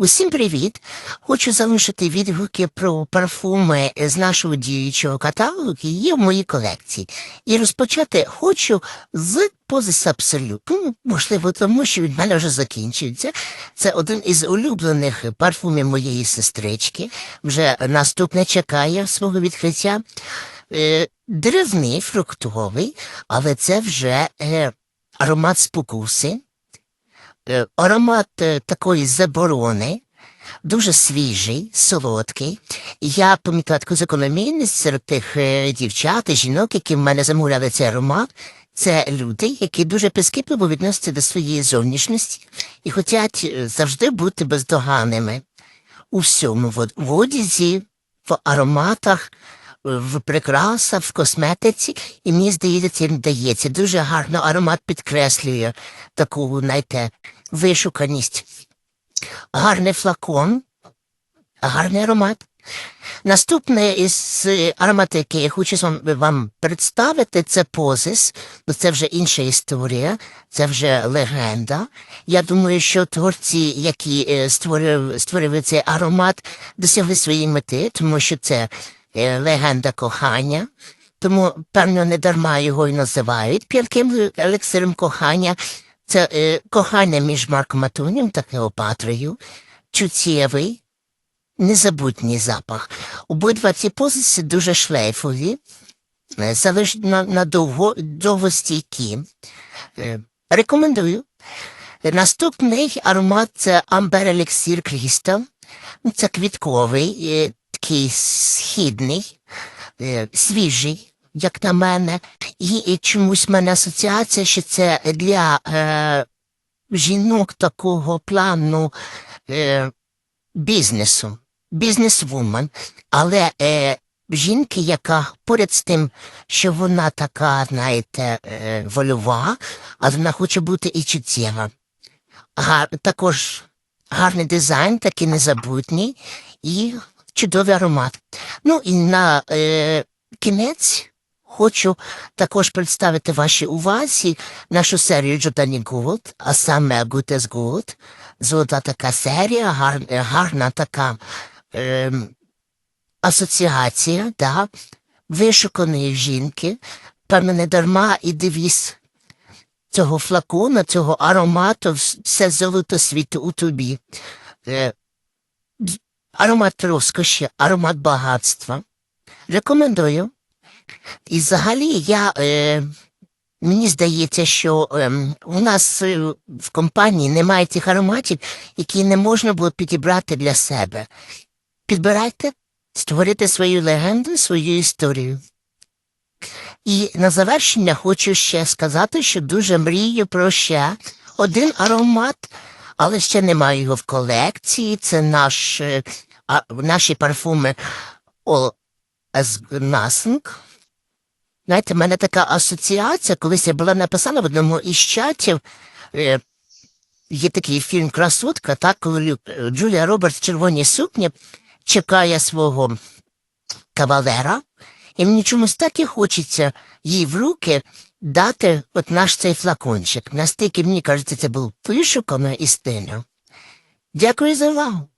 Усім привіт! Хочу залишити відгуки про парфуми з нашого діючого каталогу, які є в моїй колекції. І розпочати хочу з позис Абсолют. Ну, можливо, тому що від мене вже закінчується. Це один із улюблених парфумів моєї сестрички. Вже наступне чекає свого відкриття. Е, деревний, фруктовий, але це вже е, аромат спокуси. Е, Аромат е, такої заборони, дуже свіжий, солодкий. Я помітила таку закономірність серед тих е, дівчат і жінок, які в мене замовляли цей аромат. Це люди, які дуже прискіпливо відносяться до своєї зовнішності і хочуть завжди бути бездоганними у всьому в одязі, в ароматах, в прикрасах, в косметиці, і мені здається, вдається. Дуже гарно аромат підкреслює таку, знаєте, вишуканість. Гарний флакон, гарний аромат. Наступне із ароматів, який я хочу вам, представити, це позис. Ну, це вже інша історія, це вже легенда. Я думаю, що творці, які е, створив, створили цей аромат, досягли своєї мети, тому що це легенда кохання. Тому, певно, не дарма його і називають п'янким елексиром кохання. Це е, кохання між Марком Атунім та Клеопатрою, чуттєвий, незабутній запах. Обидва ці позиції дуже шлейфові, е, залежать на, на довго, довгостійкі. Е, рекомендую. Наступний аромат це Elixir Crystal. Ну, Це квітковий, е, такий східний, е, свіжий, як на мене. І, і чомусь в мене асоціація, що це для е, жінок такого плану е, бізнесу, бізнесвумен. Але е, жінки, яка поряд з тим, що вона така, знаєте, е, вольова, але вона хоче бути і чуттєва. Гар, також гарний дизайн, такий незабутній і чудовий аромат. Ну і на е, кінець хочу також представити вашій увазі нашу серію Джордані Гулд, а саме Гутес Гулд. Золота така серія, гар, гарна така е, асоціація, да, вишуканої жінки. Певно, не дарма і девіз цього флакона, цього аромату, все золото світу у тобі. Е, аромат розкоші, аромат багатства. Рекомендую. І взагалі я, е, мені здається, що ем, у нас е, в компанії немає тих ароматів, які не можна було підібрати для себе. Підбирайте, створити свою легенду, свою історію. І на завершення хочу ще сказати, що дуже мрію про ще один аромат, але ще немає його в колекції. Це наш, е, а, наші парфуми All as Nothing. Знаєте, в мене така асоціація, колись я була написана в одному із чатів. Е, є такий фільм Красотка, так, коли Джулія Робертс в червоній сукні чекає свого кавалера, і мені чомусь так і хочеться їй в руки дати от наш цей флакончик. Настільки, мені кажеться, це був пишуком і стильно. Дякую за увагу.